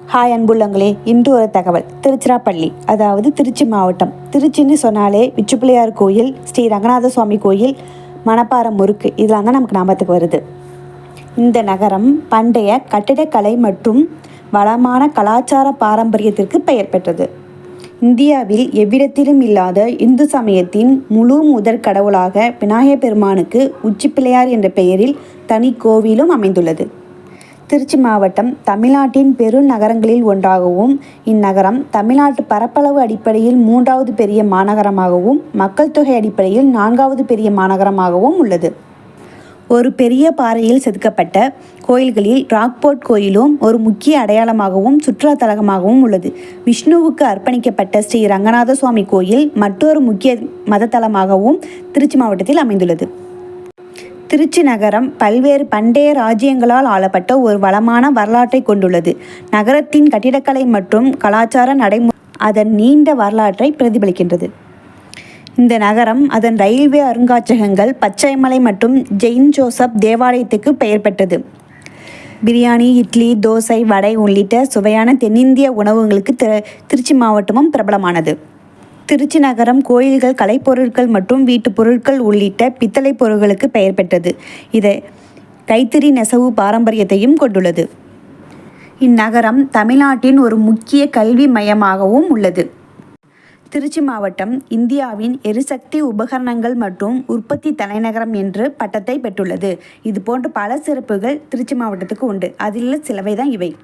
Hi அன்புள்ளங்களே இன்று ஒரு தகவல். திருச்சிராப்பள்ளி அதாவது திருச்சி மாவட்டம். திருச்சின்னு சொன்னாலே விச்சுப்பிள்ளையார் கோயில் ஸ்ரீ ரங்கநாத சுவாமி கோயில் மணப்பாறை முறுக்கு. இதெல்லாம் தான் நமக்கு ஞாபகத்துக்கு வருது. இந்த நகரம் பண்டைய கட்டிடக்கலை மற்றும் வளமான கலாச்சார பாரம்பரியத்திற்கு பெயர் பெற்றது. இந்தியாவில் எவ்விடத்திலும் இல்லாத இந்து சமயத்தின் முழு முதற் கடவுளாக விநாயகப் பெருமானுக்கு உச்சிப்பிள்ளையார் என்ற பெயரில் தனி கோவிலும் அமைந்துள்ளது. திருச்சி மாவட்டம் தமிழ்நாட்டின் பெருநகரங்களில் ஒன்றாகவும் இந்நகரம் தமிழ்நாட்டு பரப்பளவு அடிப்படையில் மூன்றாவது பெரிய மாநகரமாகவும் மக்கள் தொகை அடிப்படையில் நான்காவது பெரிய மாநகரமாகவும் உள்ளது. ஒரு பெரிய பாறையில் செதுக்கப்பட்ட கோயில்களில் ராக்போர்ட் கோயிலும் ஒரு முக்கிய அடையாளமாகவும் சுற்றுலா தலகமாகவும் உள்ளது. விஷ்ணுவுக்கு அர்ப்பணிக்கப்பட்ட ஸ்ரீ ரங்கநாத சுவாமி கோயில் மற்றொரு முக்கிய மதத்தலமாகவும் திருச்சி மாவட்டத்தில் அமைந்துள்ளது. திருச்சி நகரம் பல்வேறு பண்டைய ராஜ்யங்களால் ஆளப்பட்ட ஒரு வளமான வரலாற்றை கொண்டுள்ளது. நகரத்தின் கட்டிடக்கலை மற்றும் கலாச்சார நடைமுறை அதன் நீண்ட வரலாற்றை பிரதிபலிக்கின்றது. இந்த நகரம் அதன் ரயில்வே அருங்காட்சியகங்கள் பச்சைமலை மற்றும் ஜெயின் ஜோசப் தேவாலயத்துக்கு பெயர் பெற்றது. பிரியாணி இட்லி தோசை வடை உள்ளிட்ட சுவையான தென்னிந்திய உணவுகளுக்கு திரு திருச்சி மாவட்டமும் பிரபலமானது. திருச்சி நகரம் கோயில்கள் கலைப்பொருட்கள் மற்றும் வீட்டுப் பொருட்கள் உள்ளிட்ட பித்தளை பொருட்களுக்கு பெயர் பெற்றது. இது கைத்தறி நெசவு பாரம்பரியத்தையும் கொண்டுள்ளது. இந்நகரம் தமிழ்நாட்டின் ஒரு முக்கிய கல்வி மையமாகவும் உள்ளது. திருச்சி மாவட்டம் இந்தியாவின் எரிசக்தி உபகரணங்கள் மற்றும் உற்பத்தி தலைநகரம் என்று பட்டத்தை பெற்றுள்ளது. இது போன்ற பல சிறப்புகள் திருச்சி மாவட்டத்துக்கு உண்டு. அதில் சிலவை தான் இவை.